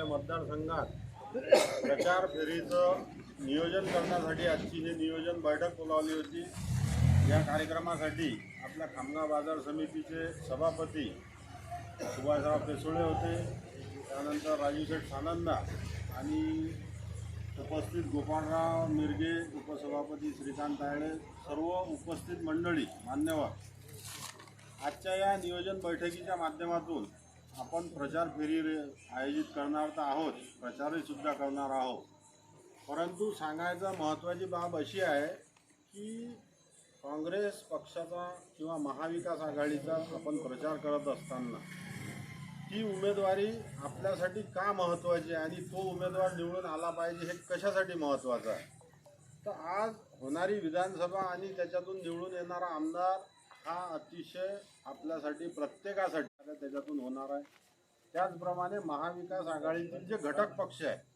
आपल्या मतदारसंघात प्रचार फेरीचं नियोजन करण्यासाठी आजची हे नियोजन बैठक बोलावली होती. या कार्यक्रमासाठी आपल्या खामगाव बाजार समितीचे सभापती सुभाषराव पेसोळे होते. त्यानंतर राजू शेठ सानंदा आणि उपस्थित गोपाळराव मिरगे उपसभापती श्रीकांत तायडे सर्व उपस्थित मंडळी मान्यवर. आजच्या या नियोजन बैठकीच्या माध्यमातून आपण प्रचार फेरी आयोजित करणार तर आहोत प्रचारही सुद्धा करणार आहोत. परंतु सांगायचं महत्त्वाची बाब अशी आहे की काँग्रेस पक्षाचा किंवा महाविकास आघाडीचा आपण प्रचार करत असताना ती उमेदवारी आपल्यासाठी का महत्त्वाची आहे आणि तो उमेदवार निवडून आला पाहिजे हे कशासाठी महत्त्वाचं आहे? तर आज होणारी विधानसभा आणि त्याच्यातून निवडून येणारा आमदार हा अतिशय आपल्यासाठी प्रत्येकासाठी त्याच्यातून होणार आहे. त्याचप्रमाणे महाविकास आघाडीतील जे घटक पक्ष आहे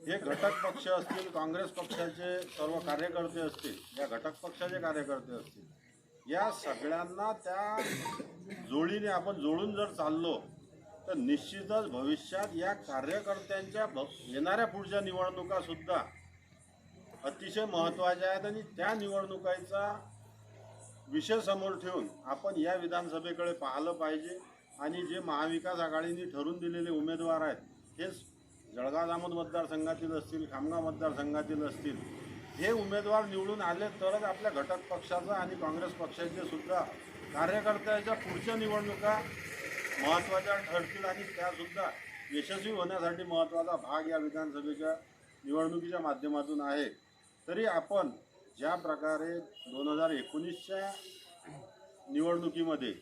हे घटक पक्ष असतील काँग्रेस पक्षाचे सर्व कार्यकर्ते असतील या घटक पक्षाचे कार्यकर्ते असतील या सगळ्यांना त्या जोडीने आपण जोडून जर चाललो तर निश्चितच भविष्यात या कार्यकर्त्यांच्या भ येणाऱ्या पुढच्या निवडणुका सुद्धा अतिशय महत्त्वाच्या आहेत आणि त्या निवडणुकांचा विषय समोर ठेवून आपण या विधानसभेकडे पाहिलं पाहिजे. आणि जे महाविकास आघाडीने ठरून दिलेले उमेदवार आहेत हे जळगाव जामोद मतदारसंघातील असतील खामगाव मतदारसंघातील असतील हे उमेदवार निवडून आले तरच आपल्या घटक पक्षाचा आणि काँग्रेस पक्षाचे सुद्धा कार्यकर्त्याच्या पुढच्या निवडणुका महत्त्वाच्या ठरतील आणि त्यासुद्धा यशस्वी होण्यासाठी महत्त्वाचा भाग या विधानसभेच्या निवडणुकीच्या माध्यमातून आहे. तरी आपण ज्या प्रकारे दोन हजार एकोणीसच्या निवडणुकीमध्ये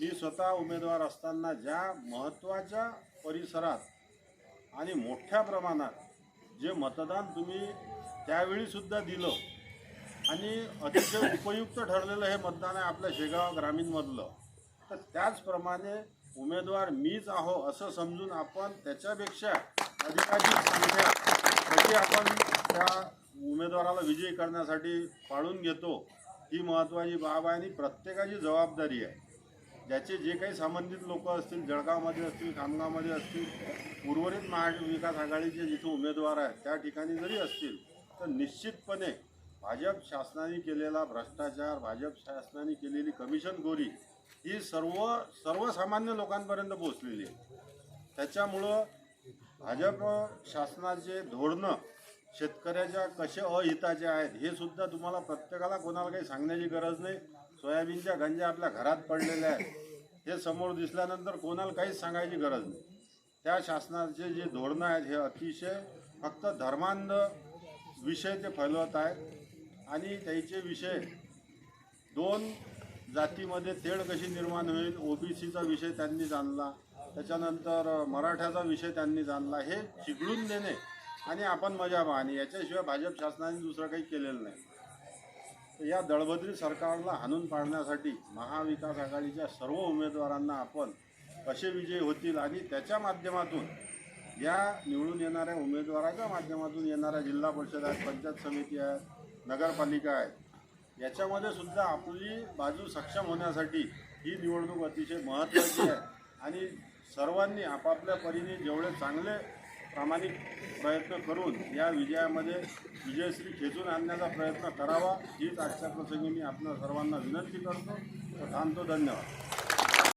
मी स्वतः उमेदवार असताना ज्या महत्त्वाच्या परिसरात आणि मोठ्या प्रमाणात जे मतदान तुम्ही त्यावेळीसुद्धा दिलं आणि अतिशय उपयुक्त ठरलेलं हे मतदान आहे आपल्या शेगाव ग्रामीणमधलं तर त्याचप्रमाणे उमेदवार मीच आहो असं समजून आपण त्याच्यापेक्षा अधिकाधिक संख्या कशी आपण त्या उमेदवाराला विजयी करण्यासाठी पाळून घेतो ही महत्त्वाची बाब आहे आणि प्रत्येकाची जबाबदारी आहे. ज्याचे जे काही संबंधित लोक असतील जळगावमध्ये असतील खामगावमध्ये असतील उर्वरित महाविकास आघाडीचे जिथे उमेदवार आहेत त्या ठिकाणी जरी असतील तर निश्चितपणे भाजप शासनाने केलेला भ्रष्टाचार भाजप शासनाने केलेली कमिशन गोरी ही सर्व सर्वसामान्य लोकांपर्यंत पोहोचलेली आहे. त्याच्यामुळं भाजप शासनाचे धोरणं शेतकऱ्याच्या कसे अहिताचे आहेत हे सुद्धा तुम्हाला प्रत्येकाला कोणाला काही सांगण्याची गरज नाही. सोयाबीनच्या गंजा आपल्या घरात पडलेल्या आहेत. हे समोर दिसल्यानंतर कोणाला काहीच सांगायची गरज नाही. त्या शासनाचे जे धोरणं आहेत हे अतिशय फक्त धर्मांध विषय ते फैलवत आहेत. आणि त्याचे विषय दोन जातीमध्ये तेढ कशी निर्माण होईल ओबीसीचा विषय त्यांनी जाणला. त्याच्यानंतर मराठ्याचा विषय त्यांनी जाणला. हे चिघळून देणे आणि आपण मजा आणि याच्याशिवाय भाजप शासनाने दुसरं काही केलेलं नाही. तर या दळभद्री सरकारला हाणून पाडण्यासाठी महाविकास आघाडीच्या सर्व उमेदवारांना आपण कसे विजयी होतील आणि त्याच्या माध्यमातून या निवडून येणाऱ्या उमेदवाराच्या माध्यमातून येणाऱ्या जिल्हा परिषद आहेत पंचायत समिती आहेत नगरपालिका आहेत याच्यामध्ये सुद्धा आपली बाजू सक्षम होण्यासाठी ही निवडणूक अतिशय महत्त्वाची आहे. आणि सर्वांनी आपापल्या परीने जेवढे चांगले प्रामाणिक प्रयत्न करून या विजयामध्ये विजयश्री खेचून आणण्याचा प्रयत्न करावा हीच आजच्या प्रसंगी मी आपल्या सर्वांना विनंती करतो. व थांबतो. धन्यवाद.